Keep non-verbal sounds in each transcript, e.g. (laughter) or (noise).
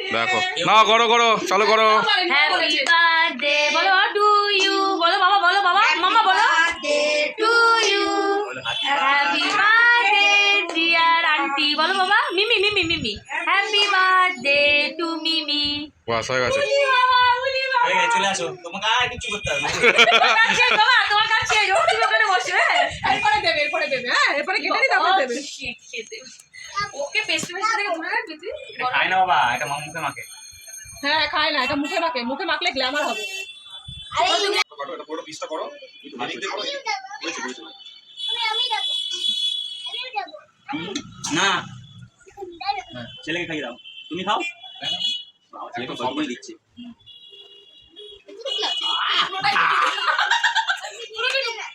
দেখো। (laughs) না করো করো চলো করো। বলো টু ইউ বলো বাবা বলো বাবা মামা বলো। To you happy birthday dear aunty বলো বাবা Mimi Mimi Mimi. Happy birthday to Mimi. বাস হয়ে গেছে। উলি বাবা উলি বাবা আরে চলে আসো। তোমাকে আর কিছু করতে হবে না। তোমার কাছে বাবা তোমার কাছে তুমি ওখানে বসে এরপরে দেবে এরপরে দেবে হ্যাঁ। এরপরে কেটে তারপরে দেবে। Shit, shit. Okay paste paste থেকে দূরে রাখবি তুই খাই না বাবা এটা মুখে মাখে হ্যাঁ খায় না এটা মুখে মাখে। মুখে মাখলে গ্ল্যামার হবে। না। ছেলেকে খাইয়ে দাও। তুমি খাও। বাবা, ছেলেকে সব দিচ্ছি।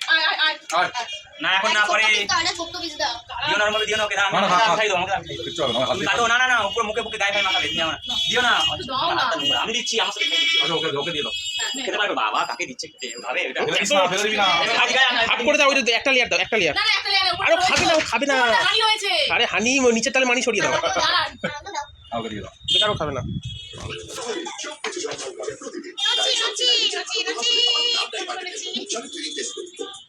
আয় আয়। আয়। না এখন না পরে দিও। না দিও না ওকে দাও, আমাকে দাও, খাই দাও। আমাকে দাও, কাটো না না না উপরে মুখে মুখে গায়ে দিও না দিও না। আমি দিচ্ছি আমার সাথে খেতে পারবে বাবা কাকে দিচ্ছে খেতে ভাবে এটা ফেলে না, দিবি না। আজ গায়ে আনা- করে দাও ওই যে একটা লেয়ার দাও একটা লেয়ার না না একটা লেয়ার আরে খাবে না খাবে না। হানি হয়েছে আরে হানি নিচের তালে মানি সরিয়ে দাও। দাঁড়ান বেকারও খাবে না। লুচি খাচ্ছি লুচি লুচি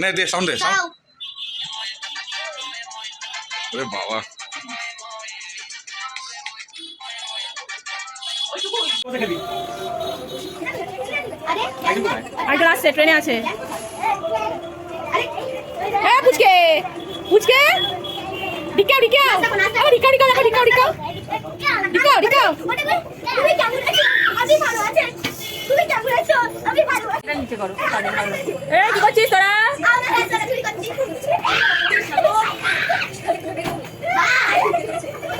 না দে সাউন্ড দে সাউন্ড ওরে বাবা। ট্রেনে আছে। হ্যাঁ পুচকে। পুচকে। ডিকা করো কি করছিস তোরা?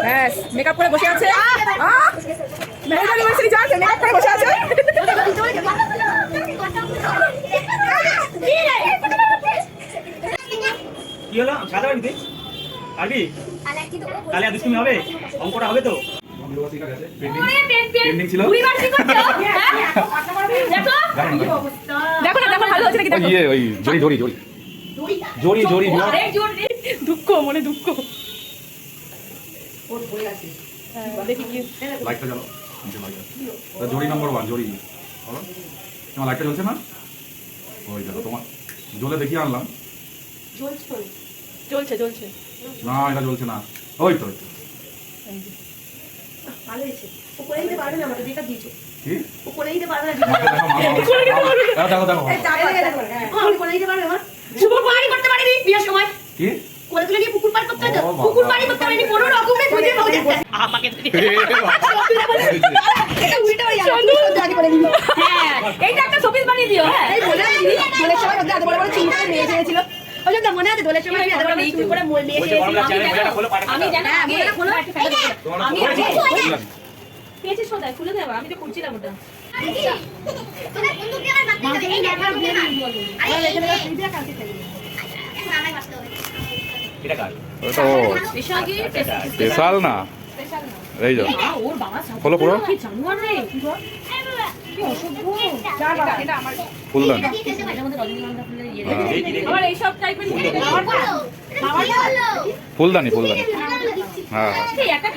ব্যাস মেকআপ করে বসে আছে। যা মেকআপ করে বসে আছে। কি হলো? সাদা বাড়িতে তাহলে আর দুষ্টুমি হবে? অঙ্কটা হবে তো? (laughs) হ্যাঁ? দেখো। দেখো না দেখো ভালো হচ্ছে নাকি? দেখো। ইয়ে ওই জড়ি জড়ি জড়ি। জড়ি জড়ি অনেক জোর দিয়ে দুঃখ। দুঃখ হ্যাঁ, দেখি কি লাইটটা জ্বালো জড়ি নম্বর ওয়ান জড়ি। তোমার লাইটটা জ্বলছে না? ওই দেখো তোমার। জ্বলে দেখিয়ে আনলাম। চলছে চলছে না এটা জ্বলছে না। ওই তো ওই তো। কি? দেখো দেখো দেখো শুভ পারি করতে পারিনি বিয়ের সময়। কি? কোলে তুলে নিয়ে পুকুর পার করতে হতো। পুকুর পাড়ি করতে পারিনি কোনো রকমে খুঁজে পাওয়া যাচ্ছে আমাকে হ্যাঁ এইটা একটা শোপিস বানিয়ে দিও হ্যাঁ। মনে সময় আমি এত বড় চুল করে মোল নিয়ে বলছে গরম লাগছে আমি বইটা খোলো পাটা আমি জানি আগে আমি আগে বুঝলাম। পেয়েছি সোদায় খুলে দেবো আমি তো করছিলাম ওটা। কার? স্পেশাল না। এই যাও ওর বাবা সাথে খোলো পুরো কি জানোয়ার রে? ফুলদান। ফুলদানি। ফুলদানি হ্যাঁ হ্যাঁ।